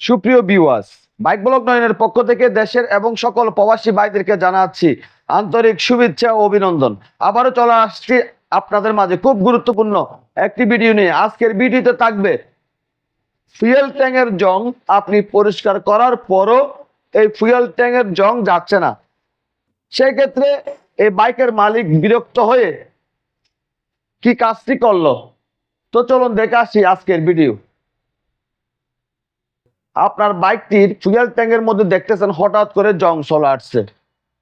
সুপ্রিয় বিওয়াস bike block নয়নের পক্ষ থেকে দেশের এবং সকল প্রবাসী ভাইদেরকে জানাচ্ছি আন্তরিক শুভেচ্ছা ও অভিনন্দন। আবারও চলে আসছি আপনাদের মাঝে খুব গুরুত্বপূর্ণ একটি ভিডিও নিয়ে। আজকের ভিডিওতে থাকবে ফুয়েল ট্যাঙ্কের জং। আপনি পরিষ্কার করার পরও এই ফুয়েল ট্যাঙ্কের জং যাচ্ছে না। সেই ক্ষেত্রে এই বাইকের মালিক বিরক্ত হয়ে কি কাজটি করল? তো চলুন দেখে আসি আজকের ভিডিও আপনার বাইকটির ফুয়েল ট্যাঙ্কের মধ্যে দেখতেছেন হঠাৎ করে জং চলে আসছে।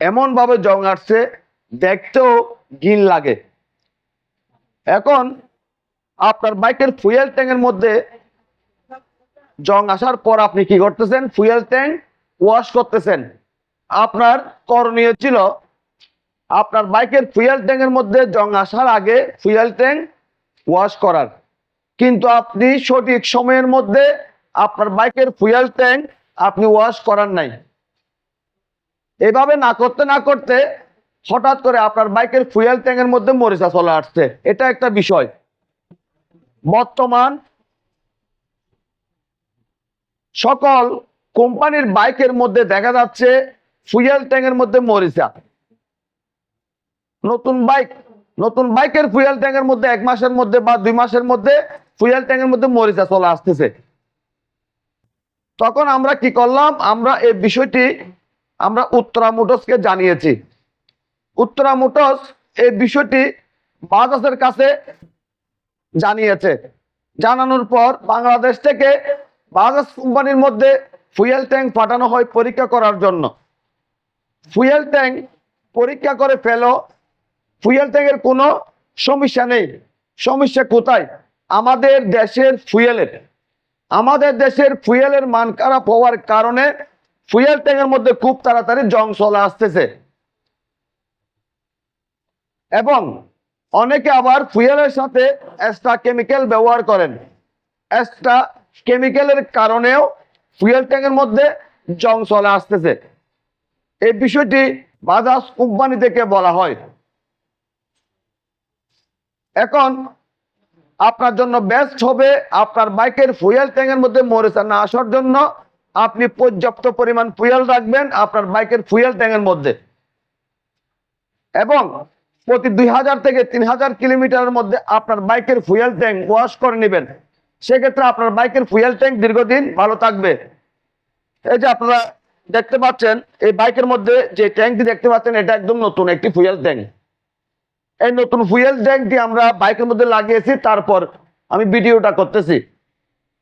এমন ভাবে জং আসছে, দেখতেও ঘিন লাগে। এখন আপনার বাইকের ফুয়েল ট্যাঙ্কের মধ্যে জং আসার পর আপনি কি করতেছেন? ফুয়েল ট্যাঙ্ক ওয়াশ করতেছেন। আপনার করণীয় ছিল, আপনার বাইকের ফুয়েল ট্যাঙ্কের মধ্যে জং আসার আগে ফুয়েল ট্যাঙ্ক ওয়াশ করার। কিন্তু আপনি সঠিক সময়ের মধ্যে আপনার বাইকের ফুয়েল ট্যাঙ্ক আপনি ওয়াশ করার নাই। এভাবে না করতে না করতে হঠাৎ করে আপনার বাইকের ফুয়েল ট্যাঙ্কের মধ্যে মরিচা চলে আসছে। এটা একটা বিষয়। বর্তমান সকল কোম্পানির বাইকের মধ্যে দেখা যাচ্ছে ফুয়েল ট্যাঙ্কের মধ্যে মরিচা। নতুন বাইক, নতুন বাইকের ফুয়েল ট্যাঙ্কের মধ্যে এক মাসের মধ্যে বা দুই মাসের মধ্যে ফুয়েল ট্যাঙ্কের মধ্যে মরিচা চলে আসতেছে। তখন আমরা কি করলাম? আমরা এই বিষয়টি আমরা উত্তরা জানিয়েছি। উত্তরা মোটরস এই বিষয়টি বাজাজের কাছে জানিয়েছে। জানানোর পর বাংলাদেশ থেকে বাজাজ কোম্পানির মধ্যে ফুয়েল ট্যাঙ্ক পাঠানো হয় পরীক্ষা করার জন্য। ফুয়েল ট্যাঙ্ক পরীক্ষা করে ফেলো, ফুয়েল ট্যাঙ্কের কোনো সমস্যা নেই। সমস্যা কোথায়? আমাদের দেশের ফুয়েলের। আমাদের দেশের ফুয়েলের মান খারাপ হওয়ার কারণে ফুয়েল ট্যাঙ্কের মধ্যে খুব তাড়াতাড়ি জং চলে আসতেছে। এবং অনেকে আবার ফুয়েলের সাথে এক্সট্রা কেমিক্যাল ব্যবহার করেন। এক্সট্রা কেমিক্যালের কারণেও ফুয়েল ট্যাঙ্কের মধ্যে জং চলে আসতেছে। এই বিষয়টি বাজাজ কোম্পানি থেকে বলা হয়। এখন আপনার জন্য বেস্ট হবে আপনার বাইকের ফুয়েল ট্যাঙ্কের মধ্যে মরিচা না আসার জন্য আপনি পর্যাপ্ত পরিমাণ ফুয়েল রাখবেন আপনার বাইকের ফুয়েল ট্যাঙ্কের মধ্যে। এবং প্রতি দুই হাজার থেকে তিন হাজার কিলোমিটারের মধ্যে আপনার বাইকের ফুয়েল ট্যাঙ্ক ওয়াশ করে নেবেন। সেক্ষেত্রে আপনার বাইকের ফুয়েল ট্যাঙ্ক দীর্ঘদিন ভালো থাকবে। এই যে আপনারা দেখতে পাচ্ছেন, এই বাইকের মধ্যে যে ট্যাঙ্কটি দেখতে পাচ্ছেন, এটা একদম নতুন একটি ফুয়েল ট্যাঙ্ক এই নতুন ফুয়েল ট্যাঙ্কটি আমরা বাইকের মধ্যে লাগিয়েছি, তারপর আমি ভিডিওটা করতেছি।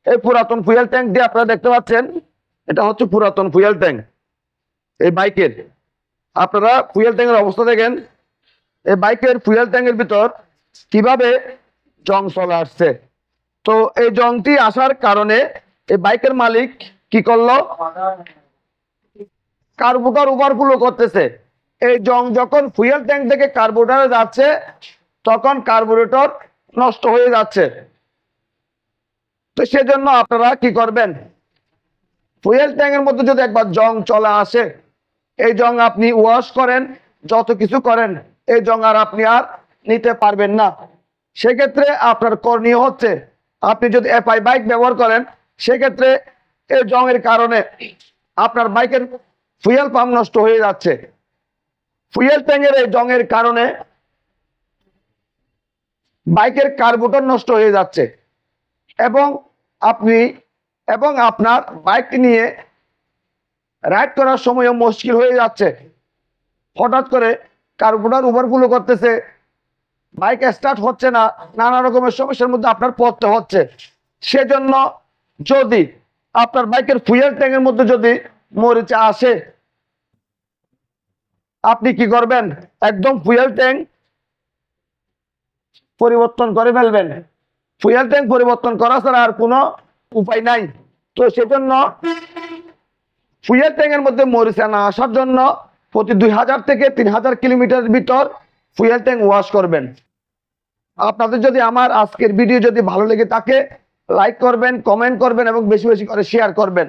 এই পুরাতন ফুয়েল ট্যাঙ্কটি আপনারা দেখতে পাচ্ছেন, এটা হচ্ছে পুরাতন ফুয়েল ট্যাঙ্ক এই বাইকের। আপনারা ফুয়েল ট্যাঙ্কের অবস্থা দেখেন, এই বাইকের ফুয়েল ট্যাঙ্কের ভিতর কীভাবে জং চলে আসছে। তো এই জংটি আসার কারণে এই বাইকের মালিক কি করল? কার্বোটার ওভারফ্লো করতেছে। এই জং যখন ফুয়েল ট্যাঙ্ক থেকে কার্বোরেটরে যাচ্ছে, তখন কার্বোরেটর নষ্ট হয়ে যাচ্ছে। তো সেজন্য আপনারা কি করবেন? ফুয়েল ট্যাঙ্কের মধ্যে যদি একবার জং চলে আসে, এই জং আপনি ওয়াশ করেন, যত কিছু করেন, এই জং আর আপনি আর নিতে পারবেন না। সেক্ষেত্রে আপনার করণীয় হচ্ছে, আপনি যদি এফআই বাইক ব্যবহার করেন, সেক্ষেত্রে এই জংয়ের কারণে আপনার বাইকের ফুয়েল পাম্প নষ্ট হয়ে যাচ্ছে। ফুয়েল ট্যাঙ্কের এই জংয়ের কারণে বাইকের কার্বোটার নষ্ট হয়ে যাচ্ছে। এবং আপনি, এবং আপনার বাইক নিয়ে রাইড করার সময়ও মুশকিল হয়ে যাচ্ছে। হঠাৎ করে কার্বোটার ওভারফ্লো করতেছে। বাইক স্টার্ট হচ্ছে না, নানা রকমের সমস্যার মধ্যে আপনার পড়তে হচ্ছে। সেজন্য যদি আপনার বাইকের ফুয়েল ট্যাঙ্কের মধ্যে যদি মরিচা আসে আপনি কি করবেন? একদম ফুয়েল ট্যাঙ্ক পরিবর্তন করে ফেলবেন। ফুয়েল ট্যাঙ্ক পরিবর্তন করা ছাড়া আর কোনো উপায় নাই। তো সেজন্য ফুয়েল ট্যাঙ্কের মধ্যে মরিচা না আসার জন্য প্রতি দুই হাজার থেকে তিন হাজার কিলোমিটার ভিতর ফুয়েল ট্যাঙ্ক ওয়াশ করবেন। আপনাদের যদি আমার আজকের ভিডিও যদি ভালো লেগে থাকে লাইক করবেন কমেন্ট করবেন এবং বেশি বেশি করে শেয়ার করবেন।